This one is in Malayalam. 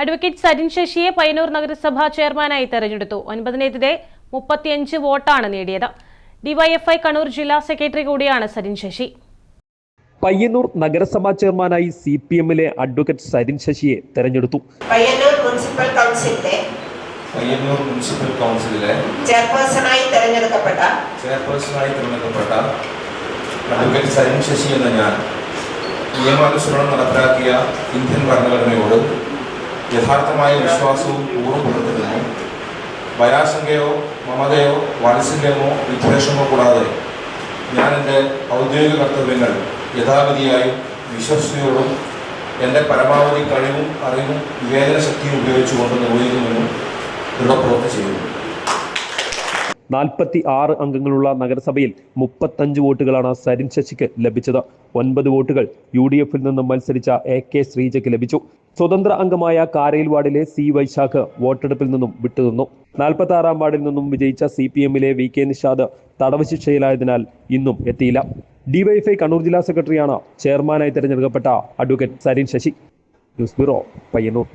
അഡ്വക്കേറ്റ് സരിൻ ശശിയെ പയ്യന്നൂർ നഗരസഭാ ചെയർമാനായി തെരഞ്ഞെടുത്തു. ഒൻപതിനെതിരെ മുപ്പത്തിയഞ്ച് വോട്ടാണ് നേടിയത്. ഡിവൈഎഫ്ഐ കണ്ണൂർ ജില്ലാ സെക്രട്ടറി കൂടിയാണ് സരിൻ ശശി. പയ്യന്നൂർ നഗരസഭാ ചെയർമാനായി സി പി എമ്മിലെ അഡ്വക്കേറ്റ് സരിൻ ശശിയെ തെരഞ്ഞെടുത്തു. പയ്യന്നൂർ മുനിസിപ്പൽ കൗൺസിലിലെ പയ്യന്നൂർ മുനിസിപ്പൽ കൗൺസിലിലെ ചെയർപേഴ്സണായി തെരഞ്ഞെടുക്കപ്പെട്ട ചെയർപേഴ്സണായി തിരഞ്ഞെടുക്കപ്പെട്ട അഡ്വക്കേറ്റ് സരിൻ ശശി എന്ന ഞാൻ നിയമാനുസരണം നടപ്പിലാക്കിയ ഇന്ത്യൻ ഭരണഘടനയോട് യഥാർത്ഥമായ വിശ്വാസവും പൂർവം പുലർത്തുന്നു ഭയാശങ്കയോ മമതയോ വാത്സല്യമോ വിദ്വേഷമോ കൂടാതെ ഞാൻ എന്റെ ഔദ്യോഗിക കർത്തവ്യങ്ങൾ യഥാവിധിയായും വിശ്വസ്തയോടും എന്റെ പരമാവധി കഴിവും അറിവും വിവേചന ശക്തിയും ഉപയോഗിച്ചുകൊണ്ട് നിർവഹിക്കുമെന്നും ദൃഢപ്രവൃത്തി ചെയ്യുന്നു. നാൽപ്പത്തി ആറ് അംഗങ്ങളുള്ള നഗരസഭയിൽ മുപ്പത്തഞ്ച് വോട്ടുകളാണ് സരിൻ ശശിക്ക് ലഭിച്ചത്. ഒൻപത് വോട്ടുകൾ യു ഡി എഫിൽ നിന്നും മത്സരിച്ച എ കെ ശ്രീജയ്ക്ക് ലഭിച്ചു. സ്വതന്ത്ര അംഗമായ കാരയിൽ വാർഡിലെ സി വൈശാഖ് വോട്ടെടുപ്പിൽ നിന്നും വിട്ടുനിന്നു. നാൽപ്പത്തി ആറാം വാർഡിൽ നിന്നും വിജയിച്ച സി പി എമ്മിലെ വി കെ നിഷാദ് തടവ് ശിക്ഷയിലായതിനാൽ ഇന്നും എത്തിയില്ല. ഡിവൈഎഫ്ഐ കണ്ണൂർ ജില്ലാ സെക്രട്ടറിയാണ് ചെയർമാനായി തെരഞ്ഞെടുക്കപ്പെട്ട advocate Sarin Sasi. News bureau Payyanur.